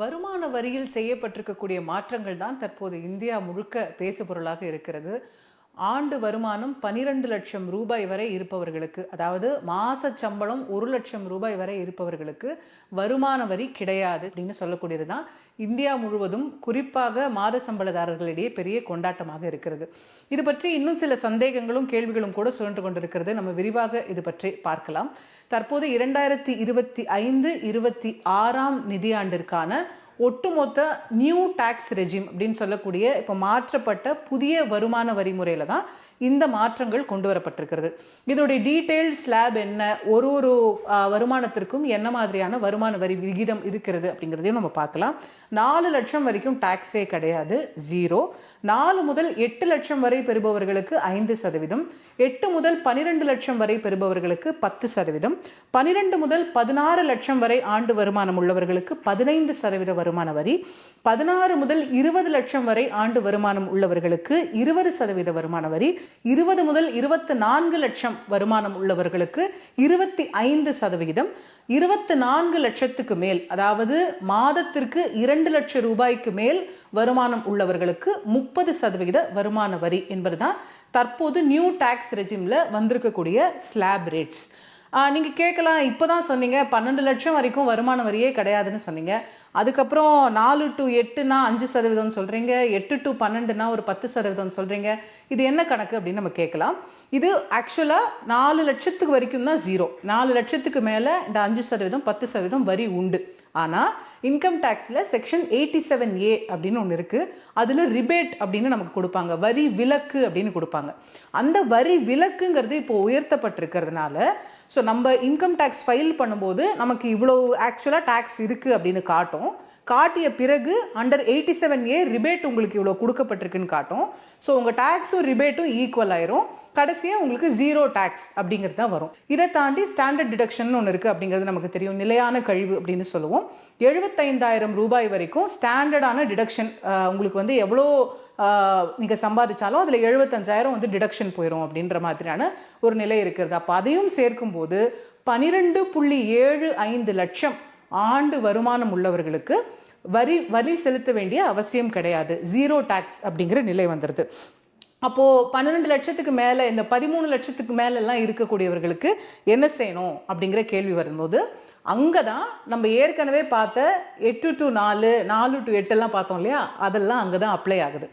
வருமான வரியில் செய்யப்பட்டிருக்கக்கூடிய மாற்றங்கள் தான் தற்போது இந்தியா முழுக்க பேசுபொருளாக இருக்கிறது. ஆண்டு வருமானம் பனிரெண்டு லட்சம் ரூபாய் வரை இருப்பவர்களுக்கு அதாவது மாச சம்பளம் ஒரு லட்சம் ரூபாய் வரை இருப்பவர்களுக்கு வருமான வரி கிடையாது அப்படின்னு சொல்லக்கூடியது தான் இந்தியா முழுவதும் குறிப்பாக மாத சம்பளதாரர்களிடையே பெரிய கொண்டாட்டமாக இருக்கிறது. இது பற்றி இன்னும் சில சந்தேகங்களும் கேள்விகளும் கூட சுழன்று கொண்டிருக்கிறது. நம்ம விரிவாக இது பற்றி பார்க்கலாம். தற்போது இரண்டாயிரத்தி இருபத்தி ஐந்து இருபத்தி ஆறாம் நிதியாண்டிற்கான ஒட்டுமொத்த நியூ டாக்ஸ் ரெஜிம் அப்படின்னு சொல்லக்கூடிய இப்போ மாற்றப்பட்ட புதிய வருமான வரி முறையில் தான் இந்த மாற்றங்கள் கொண்டு வரப்பட்டிருக்கிறது. இதோடைய டீட்டெயில் ஸ்லாப் என்ன? ஒரு ஒரு வருமானத்திற்கும் என்ன மாதிரியான வருமான வரி விகிதம் இருக்கிறது அப்படிங்கிறதையும் நம்ம பார்க்கலாம். நாலு லட்சம் வரைக்கும் டாக்ஸே கிடையாது ஜீரோ நாலு முதல் எட்டு லட்சம் வரை பெறுபவர்களுக்கு ஐந்து சதவீதம் எட்டு முதல் பனிரெண்டு லட்சம் வரை பெறுபவர்களுக்கு பத்து சதவீதம் பனிரெண்டு முதல் பதினாறு லட்சம் வரை ஆண்டு வருமானம் உள்ளவர்களுக்கு பதினைந்து சதவீத வருமான வரி பதினாறு முதல் இருபது லட்சம் வரை ஆண்டு வருமானம் உள்ளவர்களுக்கு இருபது சதவீத வருமான வரி இருபது முதல் இருபத்தி நான்கு லட்சம் வருமானம் உள்ளவர்களுக்கு இருபத்தி ஐந்து சதவீதம் இருபத்தி நான்கு லட்சத்துக்கு மேல் அதாவது மாதத்திற்கு இரண்டு லட்சம் ரூபாய்க்கு மேல் வருமானம் உள்ளவர்களுக்கு முப்பது சதவிகித வருமான வரி என்பதுதான் தற்போது நியூ டாக்ஸ் ரெஜிமில் வந்திருக்கக்கூடிய ஸ்லாப் ரேட்ஸ் நீங்கள் கேட்கலாம். இப்போ தான் சொன்னீங்க. பன்னெண்டு லட்சம் வரைக்கும் வருமான வரியே கிடையாதுன்னு சொன்னீங்க. அதுக்கப்புறம் நாலு டு எட்டுனா அஞ்சு சதவீதம் சொல்கிறீங்க எட்டு டு பன்னெண்டுனா ஒரு பத்து சதவீதம் சொல்கிறீங்க இது என்ன கணக்கு அப்படின்னு நம்ம கேட்கலாம். இது ஆக்சுவலாக நாலு லட்சத்துக்கு வரைக்கும் தான் ஜீரோ நாலு லட்சத்துக்கு மேலே இந்த அஞ்சு சதவீதம் பத்து சதவீதம் வரி உண்டு. ஆனால் இன்கம் டேக்ஸில் செக்ஷன் எயிட்டி செவன் ஏ அப்படின்னு ஒன்று இருக்குது அதில் ரிபேட் அப்படின்னு நமக்கு கொடுப்பாங்க. வரி விலக்கு அப்படின்னு கொடுப்பாங்க. அந்த வரி விலக்குங்கிறது இப்போ உயர்த்தப்பட்டிருக்கிறதுனால ஸோ நம்ம இன்கம் டேக்ஸ் ஃபைல் பண்ணும்போது நமக்கு இவ்வளோ ஆக்சுவலாக டேக்ஸ் இருக்குது அப்படின்னு காட்டும். காட்டிய பிறகு under eighty seven A rebate உங்களுக்கு இவ்வளோ கொடுக்கப்பட்டிருக்குன்னு காட்டும். ஸோ உங்கள் டேக்ஸும் ரிபேட்டும் ஈக்குவல் ஆயிரும். கடைசியாக உங்களுக்கு ஜீரோ டேக்ஸ் அப்படிங்கிறது தான் வரும். இதை தாண்டி ஸ்டாண்டர்ட் டிடக்ஷன் ஒன்று இருக்குது அப்படிங்கிறது நமக்கு தெரியும். நிலையான கழிவு அப்படின்னு சொல்லுவோம். எழுபத்தைந்தாயிரம் ரூபாய் வரைக்கும் ஸ்டாண்டர்டான டிடக்ஷன் உங்களுக்கு வந்து எவ்வளோ நீங்கள் சம்பாதிச்சாலும் அதில் எழுபத்தஞ்சாயிரம் வந்து டிடக்ஷன் போயிடும் அப்படின்ற மாதிரியான ஒரு நிலை இருக்கிறது. அப்போ அதையும் சேர்க்கும்போது பனிரெண்டு புள்ளி ஏழு ஐந்து லட்சம் ஆண்டு வருமானம் உள்ளவர்களுக்கு வரி வரி செலுத்த வேண்டிய அவசியம் கிடையாது. ஜீரோ டேக்ஸ் அப்படிங்கிற நிலை வந்துடுது அப்போது பன்னிரெண்டு லட்சத்துக்கு மேலே இந்த பதிமூணு லட்சத்துக்கு மேலெல்லாம் இருக்கக்கூடியவர்களுக்கு என்ன செய்யணும் அப்படிங்கிற கேள்வி வரும்போது அங்கே தான் நம்ம ஏற்கனவே பார்த்த எட்டு டு நாலு நாலு டு எட்டெல்லாம் பார்த்தோம் இல்லையா? அதெல்லாம் அங்கே தான் அப்ளை ஆகுது.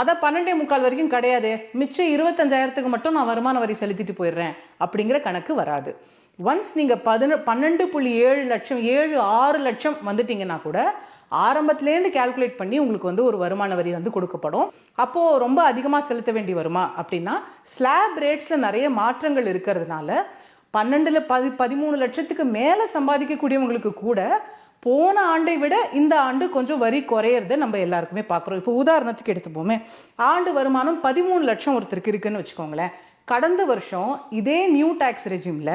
அதான் பன்னெண்டே முக்கால் வரைக்கும் கிடையாது. மிச்சம் இருபத்தஞ்சாயிரத்துக்கு மட்டும் நான் வருமான வரி செலுத்திட்டு போயிடுறேன் அப்படிங்கிற கணக்கு வராது. ஒன்ஸ் நீங்கள் பதின பன்னெண்டு புள்ளி ஏழு லட்சம் ஏழு ஆறு லட்சம் வந்துட்டீங்கன்னா கூட ஆரம்பத்துலேருந்து கால்குலேட் பண்ணி உங்களுக்கு வந்து ஒரு வருமான வரி வந்து கொடுக்கப்படும். அப்போது ரொம்ப அதிகமாக செலுத்த வேண்டி வருமா? அப்படின்னா ஸ்லாப் ரேட்ஸில் நிறைய மாற்றங்கள் இருக்கிறதுனால பன்னெண்டில் பதி பதிமூணு லட்சத்துக்கு மேலே சம்பாதிக்கக்கூடியவங்களுக்கு கூட போன ஆண்டை விட இந்த ஆண்டு கொஞ்சம் வரி குறையிறத நம்ம எல்லாருக்குமே பார்க்குறோம். இப்போ உதாரணத்துக்கு எடுத்துப்போமே. ஆண்டு வருமானம் பதிமூணு லட்சம் ஒருத்தருக்கு இருக்குன்னு வச்சுக்கோங்களேன். கடந்த வருஷம் இதே நியூ டேக்ஸ் ரெஜிமில்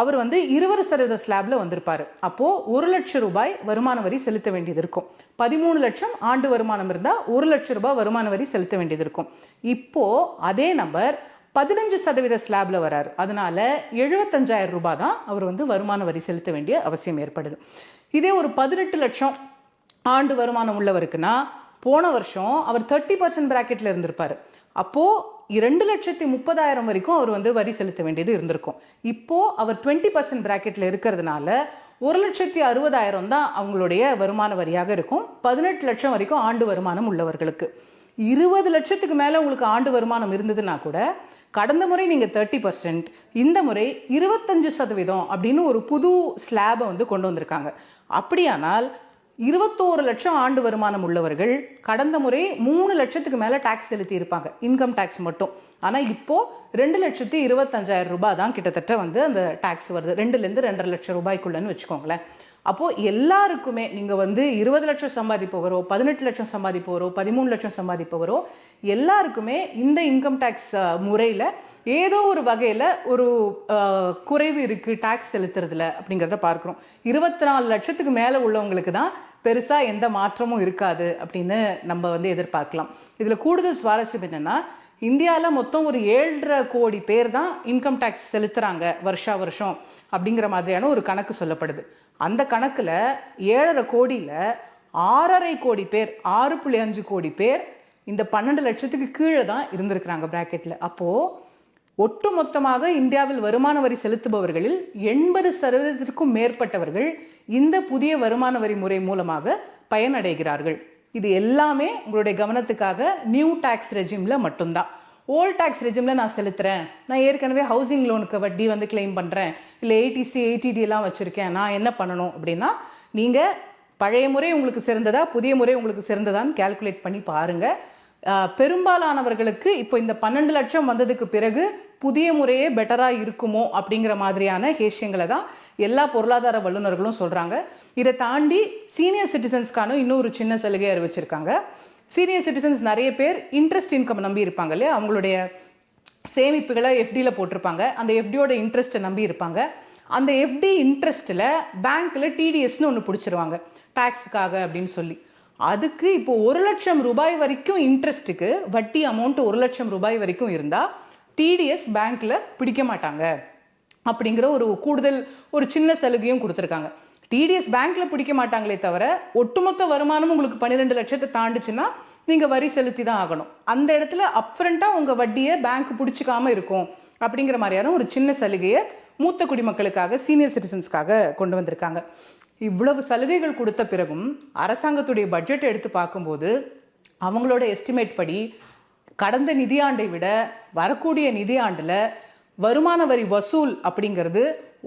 அவர் வந்து இருபது சதவீத ஸ்லாப்ல வந்திருப்பார். அப்போ ஒரு லட்சம் ரூபாய் வருமான வரி செலுத்த வேண்டியது இருக்கும். பதிமூணு லட்சம் ஆண்டு வருமானம் இருந்தால் ஒரு லட்சம் ரூபாய் வருமான வரி செலுத்த வேண்டியது இருக்கும். இப்போ அதே நபர் பதினஞ்சு சதவீத ஸ்லாப்ல வராரு. அதனால எழுபத்தஞ்சாயிரம் ரூபாய் தான் அவர் வந்து வருமான வரி செலுத்த வேண்டிய அவசியம் ஏற்படுது. இதே ஒரு பதினெட்டு லட்சம் ஆண்டு வருமானம் உள்ளவருக்குன்னா போன வருஷம் அவர் தேர்ட்டி பர்சன்ட் பிராக்கெட்ல இருந்திருப்பாரு. அப்போ இரண்டு லட்சத்தி முப்பதாயிரம் வரைக்கும் அவர் வந்து வரி செலுத்த வேண்டியது இருந்திருக்கும். இப்போது அவர் டுவெண்ட்டி பர்சன்ட் ப்ராக்கெட்டில் இருக்கிறதுனால ஒரு லட்சத்தி அறுபதாயிரம் தான் அவங்களுடைய வருமான வரியாக இருக்கும். பதினெட்டு லட்சம் வரைக்கும் ஆண்டு வருமானம் உள்ளவர்களுக்கு. இருபது லட்சத்துக்கு மேலே உங்களுக்கு ஆண்டு வருமானம் இருந்ததுன்னா கூட கடந்த முறை நீங்கள் தேர்ட்டி பர்சன்ட் இந்த முறை இருபத்தஞ்சு சதவீதம் அப்படின்னு ஒரு புது ஸ்லாபை வந்து கொண்டு வந்திருக்காங்க. அப்படியானால் இருபத்தோரு லட்சம் ஆண்டு வருமானம் உள்ளவர்கள் கடந்த முறை மூணு லட்சத்துக்கு மேலே டேக்ஸ் செலுத்தி இருப்பாங்க இன்கம் டேக்ஸ் மட்டும். ஆனால் இப்போது ரெண்டு லட்சத்தி இருபத்தஞ்சாயிரம் ரூபாய் தான் கிட்டத்தட்ட வந்து அந்த டேக்ஸ் வருது. ரெண்டுலேருந்து ரெண்டரை லட்சம் ரூபாய்க்குள்ளன்னு வச்சுக்கோங்களேன். அப்போது எல்லாருக்குமே நீங்கள் வந்து இருபது லட்சம் சம்பாதிப்பவரோ பதினெட்டு லட்சம் சம்பாதிப்பவரோ பதிமூணு லட்சம் சம்பாதிப்பவரோ எல்லாருக்குமே இந்த இன்கம் டேக்ஸ் முறையில் ஏதோ ஒரு வகையில் ஒரு குறைவு இருக்கு டேக்ஸ் செலுத்துறதுல அப்படிங்கிறத பார்க்குறோம். இருபத்தி நாலு லட்சத்துக்கு மேலே உள்ளவங்களுக்கு தான் பெருசாக எந்த மாற்றமும் இருக்காது அப்படின்னு நம்ம வந்து எதிர்பார்க்கலாம். இதில் கூடுதல் சுவாரஸ்யம் என்னன்னா இந்தியாவில் மொத்தம் ஒரு ஏழரை கோடி பேர் தான் இன்கம் டேக்ஸ் செலுத்துகிறாங்க வருஷா வருஷம் அப்படிங்கிற மாதிரியான ஒரு கணக்கு சொல்லப்படுது. அந்த கணக்கில் ஏழரை கோடியில் ஆறரை கோடி பேர் ஆறு புள்ளி அஞ்சு கோடி பேர் இந்த பன்னெண்டு லட்சத்துக்கு கீழே தான் இருந்திருக்கிறாங்க ப்ராக்கெட்டில் அப்போது ஒட்டுமொத்தமாக இந்தியாவில் வருமான வரி செலுத்துபவர்களில் எண்பது சதவீதத்திற்கும் மேற்பட்டவர்கள் இந்த புதிய வருமான வரி முறை மூலமாக பயனடைகிறார்கள். இது எல்லாமே உங்களுடைய கவனத்துக்காக நியூ டாக்ஸ் ரெஜிம்ல மட்டும்தான். ஓல்ட் டாக்ஸ் ரெஜிம்ல நான் செலுத்துறேன். நான் ஏற்கனவே ஹவுசிங் லோனுக்கு வட்டி வந்து கிளைம் பண்றேன். இல்லை ஏடிசி ஏடிடி எல்லாம் வச்சிருக்கேன். நான் என்ன பண்ணணும் அப்படின்னா நீங்க பழைய முறை உங்களுக்கு சிறந்ததா புதிய முறை உங்களுக்கு சிறந்ததான்னு கேல்குலேட் பண்ணி பாருங்கள் பெரும்பாலானவர்களுக்கு இப்போ இந்த பன்னெண்டு லட்சம் வந்ததுக்கு பிறகு புதிய முறையே பெட்டராக இருக்குமோ அப்படிங்கிற மாதிரியான ஹேஷியங்களை தான் எல்லா பொருளாதார வல்லுநர்களும் சொல்கிறாங்க இதை தாண்டி சீனியர் சிட்டிசன்ஸ்க்கான இன்னும் ஒரு சின்ன சலுகை அறிவிச்சிருக்காங்க. சீனியர் சிட்டிசன்ஸ் நிறைய பேர் இன்ட்ரெஸ்ட் இன்கம் நம்பி இருப்பாங்க இல்லையா? அவங்களுடைய சேமிப்புகளை எஃப்டியில் போட்டிருப்பாங்க. அந்த எஃப்டியோட இன்ட்ரெஸ்ட்டை நம்பி இருப்பாங்க. அந்த எஃப்டி இன்ட்ரெஸ்ட்டில் பேங்க்கில் டிடிஎஸ்னு ஒன்று பிடிச்சிருவாங்க. டேக்ஸுக்காக அப்படின்னு சொல்லி. அதுக்கு இப்போ ஒரு லட்சம் ரூபாய் வரைக்கும் இன்ட்ரெஸ்ட்டுக்கு வட்டி அமௌண்ட் ஒரு லட்சம் ரூபாய் வரைக்கும் இருந்தால் டிடிஎஸ் பேங்க்கில் பிடிக்க மாட்டாங்க. அப்படிங்கிற ஒரு கூடுதல் ஒரு சின்ன சலுகையும் கொடுத்துருக்காங்க. டிடிஎஸ் பேங்க்கில் பிடிக்க மாட்டாங்களே தவிர ஒட்டுமொத்த வருமானம் உங்களுக்கு பன்னிரெண்டு லட்சத்தை தாண்டுச்சுன்னா நீங்கள் வரி செலுத்தி தான் ஆகணும். அந்த இடத்துல அப்ஃப்ரண்டா உங்கள் வட்டியை பேங்க் பிடிச்சிக்காமல் இருக்கும். அப்படிங்கிற மாதிரியான ஒரு சின்ன சலுகையை மூத்த குடிமக்களுக்காக சீனியர் சிட்டிசன்ஸ்க்காக கொண்டு வந்திருக்காங்க. இவ்வளவு சலுகைகள் கொடுத்த பிறகும் அரசாங்கத்துடைய பட்ஜெட் எடுத்து பார்க்கும்போது அவங்களோட எஸ்டிமேட் படி கடந்த நிதியாண்டை விட வரக்கூடிய நிதியாண்டில் வருமான வரி வசூல் அப்படிங்கிறது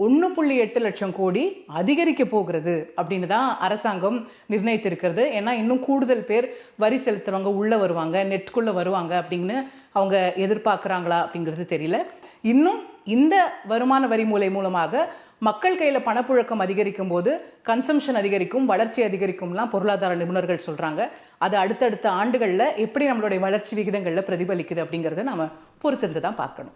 ஒன்று புள்ளி எட்டு லட்சம் கோடி அதிகரிக்க போகிறது அப்படின்னு தான் அரசாங்கம் நிர்ணயித்திருக்கிறது. ஏன்னா இன்னும் கூடுதல் பேர் வரி செலுத்துறவங்க உள்ளே வருவாங்க நெட்குள்ளே வருவாங்க அப்படின்னு அவங்க எதிர்பார்க்குறாங்களா அப்படிங்கிறது தெரியல. இன்னும் இந்த வருமான வரி மூலை மூலமாக மக்கள் கையில் பணப்புழக்கம் அதிகரிக்கும் போது கன்சம்ஷன் அதிகரிக்கும் வளர்ச்சி அதிகரிக்கும்லாம் பொருளாதார நிபுணர்கள் சொல்கிறாங்க அது அடுத்தடுத்த ஆண்டுகளில் எப்படி நம்மளுடைய வளர்ச்சி விகிதங்களில் பிரதிபலிக்குது அப்படிங்கிறத நம்ம பொறுத்திருந்து தான் பார்க்கணும்.